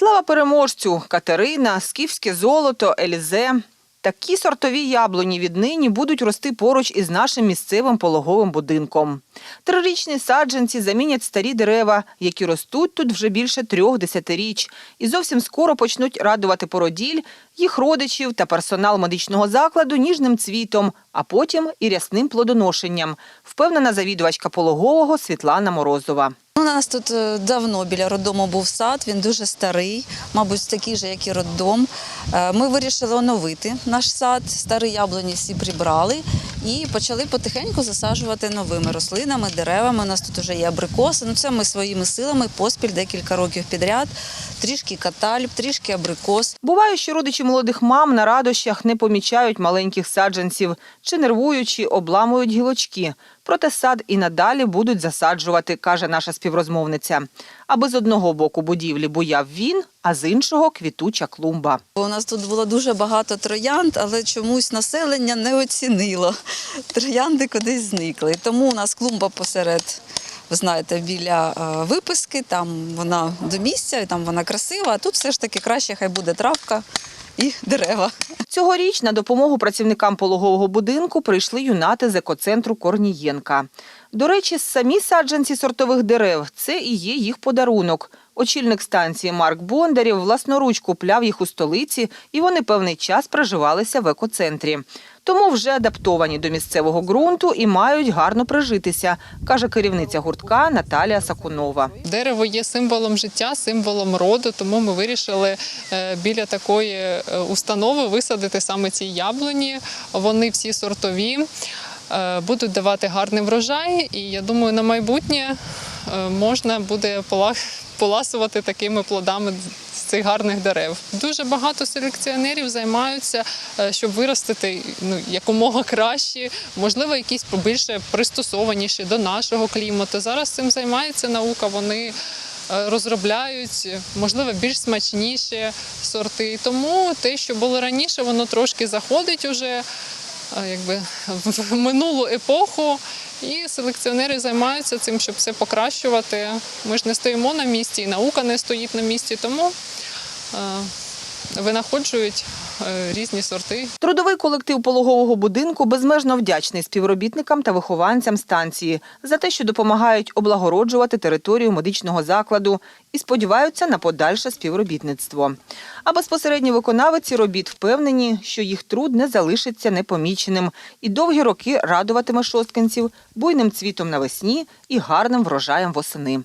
Слава переможцю! Катерина, скіфське золото, Елізе. Такі сортові яблуні віднині будуть рости поруч із нашим місцевим пологовим будинком. Трирічні саджанці замінять старі дерева, які ростуть тут вже більше трьох десятиріч, і зовсім скоро почнуть радувати породіль, їх родичів та персонал медичного закладу ніжним цвітом, а потім і рясним плодоношенням, впевнена завідувачка пологового Світлана Морозова. У нас тут е, давно біля роддому був сад, він дуже старий, мабуть, такий же, як і роддом. Е, Ми вирішили оновити наш сад, старі яблуні всі прибрали і почали потихеньку засаджувати новими рослинами, деревами. У нас тут вже є абрикоси. Ну, це ми своїми силами поспіль декілька років підряд. Трішки катальб, трішки абрикос. Буває, що родичі молодих мам на радощах не помічають маленьких саджанців чи нервуючи обламують гілочки. Проте сад і надалі будуть засаджувати, каже наша співрозмовниця. Аби з одного боку будівлі буяв він, а з іншого квітуча клумба. У нас тут було дуже багато троянд, але чомусь населення не оцінило. Троянди кудись зникли. Тому у нас клумба посеред, ви знаєте, біля е, виписки, там вона до місця, там вона красива, а тут все ж таки краще хай буде травка і дерева. Цьогоріч на допомогу працівникам пологового будинку прийшли юнати з екоцентру Корнієнка. До речі, самі саджанці сортових дерев це і є їх подарунок. Очільник станції Марк Бондарів власноруч купляв їх у столиці, і вони певний час проживалися в екоцентрі. Тому вже адаптовані до місцевого ґрунту і мають гарно прижитися, каже керівниця гуртка Наталія Сакунова. Дерево є символом життя, символом роду, тому ми вирішили е, біля такої е, установи висадити саме ці яблуні. Вони всі сортові, е, будуть давати гарний врожай, і я думаю, на майбутнє можна буде пола- поласувати такими плодами цих гарних дерев. Дуже багато селекціонерів займаються, е, щоб виростити ну, якомога кращі, можливо, якісь більше пристосованіші до нашого клімату. Зараз цим займається наука. Вони е, розробляють, можливо, більш смачніші сорти. Тому те, що було раніше, воно трошки заходить уже е, якби, в минулу епоху. І селекціонери займаються цим, щоб все покращувати. Ми ж не стоїмо на місці, і наука не стоїть на місці, тому винаходжують е, різні сорти. Трудовий колектив пологового будинку безмежно вдячний співробітникам та вихованцям станції за те, що допомагають облагороджувати територію медичного закладу і сподіваються на подальше співробітництво. А безпосередні виконавиці робіт впевнені, що їх труд не залишиться непоміченим і довгі роки радуватиме шосткинців буйним цвітом навесні і гарним врожаєм восени.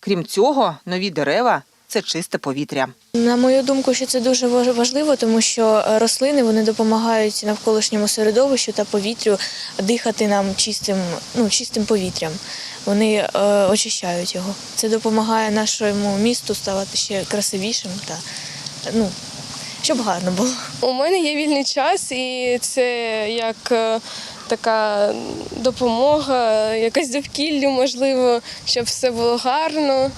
Крім цього, нові дерева це чисте повітря. На мою думку, що це дуже важ- важливо, тому що е, рослини вони допомагають навколишньому середовищу та повітрю дихати нам чистим, ну, чистим повітрям. Вони е, очищають його. Це допомагає нашому місту ставати ще красивішим та ну, щоб гарно було. У мене є вільний час, і це як е, така допомога, якась довкіллю, можливо, щоб все було гарно.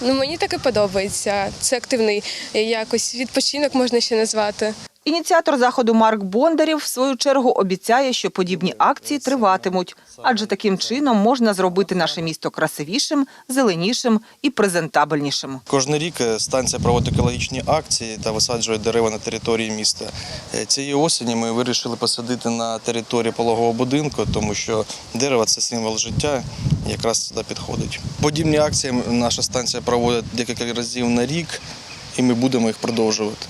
Ну, мені таке подобається. Це активний якось відпочинок можна ще назвати. Ініціатор заходу Марк Бондарів в свою чергу обіцяє, що подібні акції триватимуть, адже таким чином можна зробити наше місто красивішим, зеленішим і презентабельнішим. Кожен рік е, станція проводить екологічні акції та висаджує дерева на території міста. Е, Цієї осені ми вирішили посадити на території пологового будинку, тому що дерево це символ життя, якраз туди підходить. Подібні акції наша станція проводить декілька разів на рік, і ми будемо їх продовжувати.